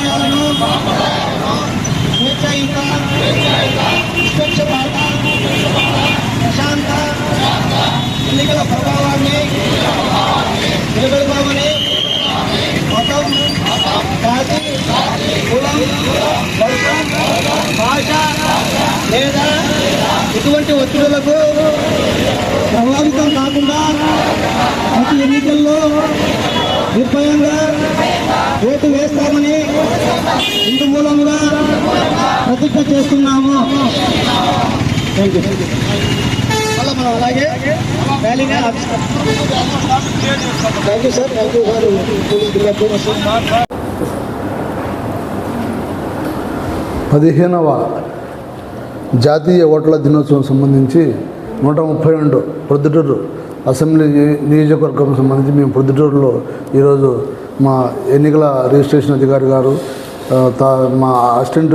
సాంప్రదాయాలను స్వేచ్ఛాయుత నిష్పక్షపాత ప్రశాంత ఎన్నికల ప్రభావాన్ని నిలబెడతామని మతం జాతి కులం వర్గం భాష లేదా ఇటువంటి ఒత్తిడులకు ప్రభావితం కాకుండా ప్రతి ఎన్నికల్లో నిర్భయంగా ఓటు వేస్తామని ఇందు మూలంగా ప్రతిజ్ఞ చేస్తున్నాము. థ్యాంక్ యూ మళ్ళీ మనం అలాగే ర్యాలీగా thank you sir thank you పదిహేనవ జాతీయ ఓట్ల దినోత్సవం సంబంధించి నూట ముప్పై రెండు ప్రొద్దుటూరు అసెంబ్లీ నియో- నియోజకవర్గం సంబంధించి మేము ప్రొద్దుటూరులో ఈరోజు మా ఎన్నికల రిజిస్ట్రేషన్ అధికారి గారు తా మా అసిస్టెంట్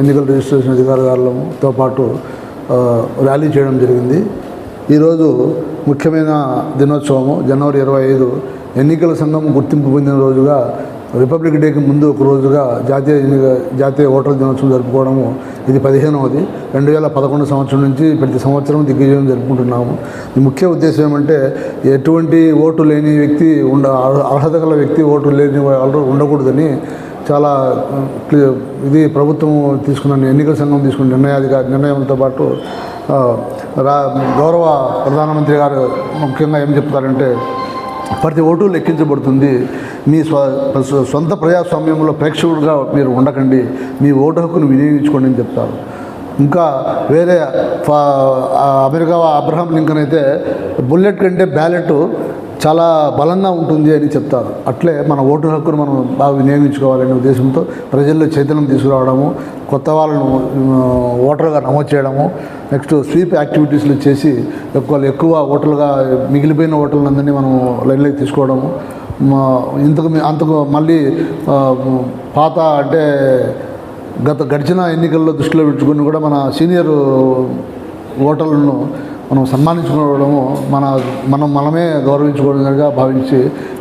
ఎన్నికల రిజిస్ట్రేషన్ అధికారి గారులతో పాటు ర్యాలీ చేయడం జరిగింది. ఈరోజు ముఖ్యమైన దినోత్సవము జనవరి ఇరవై ఐదు ఎన్నికల సంఘం గుర్తింపు పొందిన రోజుగా రిపబ్లిక్ డేకి ముందు ఒక రోజుగా జాతీయ జాతీయ ఓటర్ల దినోత్సవం జరుపుకోవడము ఇది పదిహేనవది. రెండు వేల పదకొండు సంవత్సరం నుంచి ప్రతి సంవత్సరం దిగ్విజయం జరుపుకుంటున్నాము. ముఖ్య ఉద్దేశం ఏమంటే ఎటువంటి ఓటు లేని వ్యక్తి ఉండ అర్హత గల వ్యక్తి ఓటు లేని వాళ్ళు ఉండకూడదని చాలా ఇది ప్రభుత్వం తీసుకున్న ఎన్నికల సంఘం తీసుకున్న నిర్ణయాధిక నిర్ణయంతో పాటు రా గౌరవ ప్రధానమంత్రి గారు ముఖ్యంగా ఏం చెప్తారంటే ప్రతి ఓటు లెక్కించబడుతుంది. మీ స్వ సొంత ప్రజాస్వామ్యంలో ప్రేక్షకుడుగా మీరు ఉండకండి. మీ ఓటు హక్కును వినియోగించుకోండి అని చెప్తారు. ఇంకా వేరే అమెరికా అబ్రహం లింకన్ అయితే బుల్లెట్ కంటే బ్యాలెట్ చాలా బలంగా ఉంటుంది అని చెప్తారు. అట్లే మన ఓటు హక్కును మనం బాగా వినియోగించుకోవాలనే ఉద్దేశంతో ప్రజల్లో చైతన్యం తీసుకురావడము కొత్త వాళ్ళను ఓటర్గా నమోదు చేయడము నెక్స్ట్ స్వీప్ యాక్టివిటీస్లు చేసి ఎక్కువ ఎక్కువ ఓటర్లుగా మిగిలిపోయిన ఓటర్లందరినీ మనం లైన్లోకి తీసుకోవడము ఇంతకు అంతకు మళ్ళీ పాత అంటే గత గడిచిన ఎన్నికల్లో దృష్టిలో పెట్టుకుని కూడా మన సీనియర్ ఓటర్లను మనం సన్మానించుకోవడము మన మనం మనమే గౌరవించుకోవడంగా భావించి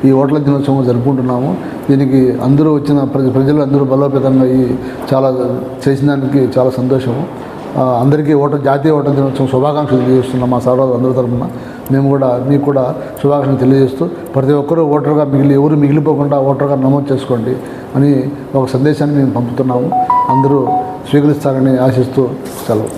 ఈ ఓట్ల దినోత్సవం జరుపుకుంటున్నాము. దీనికి అందరూ వచ్చిన ప్రజ ప్రజలు అందరూ బలోపేతంగా ఈ చాలా చేసిన దానికి చాలా సంతోషము అందరికీ ఓటర్ జాతీయ ఓటర్ దినోత్సవం శుభాకాంక్షలు తెలియజేస్తున్నాం మా సర్వాలు అందరి తరఫున. మేము కూడా మీకు కూడా శుభాకాంక్షలు తెలియజేస్తూ ప్రతి ఒక్కరూ ఓటర్గా మిగిలి ఎవరు మిగిలిపోకుండా ఓటర్గా నమోదు చేసుకోండి అని ఒక సందేశాన్ని మేము పంపుతున్నాము. అందరూ స్వీకరిస్తారని ఆశిస్తూ సెలవు.